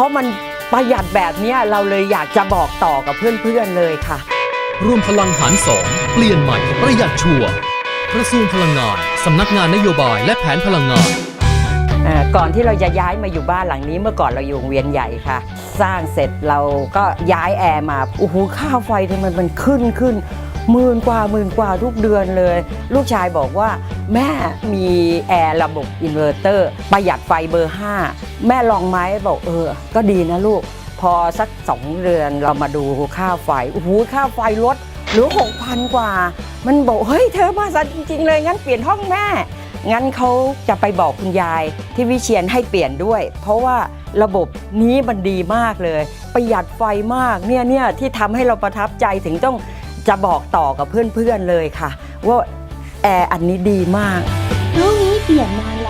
ราะมันประหยัดแบบเนี้ยเราเลยอยากจะบอกต่อกับเพื่อนๆเลยค่ะรวมพลังหารสองเปลี่ยนใหม่ประหยัดชัวร์กระทรวงพลังงาน สำนักงานนโยบายและแผนพลังงาน เอ่อก่อนที่เราจะย้ายมาอยู่บ้านหลังนี้เมื่อก่อนเราอยู่วงเวียนใหญ่ค่ะ สร้างเสร็จเราก็ย้ายแอร์มาโอ้โหค่าไฟทำไมมันขึ้นขึ้นหมื่นกว่าหมื่นกว่าทุกเดือนเลย ลูกชายบอกว่า แม่มีแอร์ระบบอินเวอร์เตอร์ ประหยัดไฟเบอร์ 5 แม่ลองไหมบอกเออ ก็ดีนะลูก พอสักสองเดือนเรามาดูค่าไฟโอ้โหค่าไฟลดเหลือหกพันกว่า มันบอกเฮ้ยเธอมาซะจริงๆเลยงั้นเปลี่ยนห้องแม่ งั้นเขาจะไปบอกคุณยายที่วิเชียนให้เปลี่ยนด้วย เพราะว่าระบบนี้มันดีมากเลย ประหยัดไฟมากเนี่ยเนี่ยที่ทำให้เราประทับใจถึงต้องจะบอกต่อกับเพื่อนๆเลยค่ะ ว่าแอร์อันนี้ดีมาก รู้งี้เปลี่ยนนานแล้ว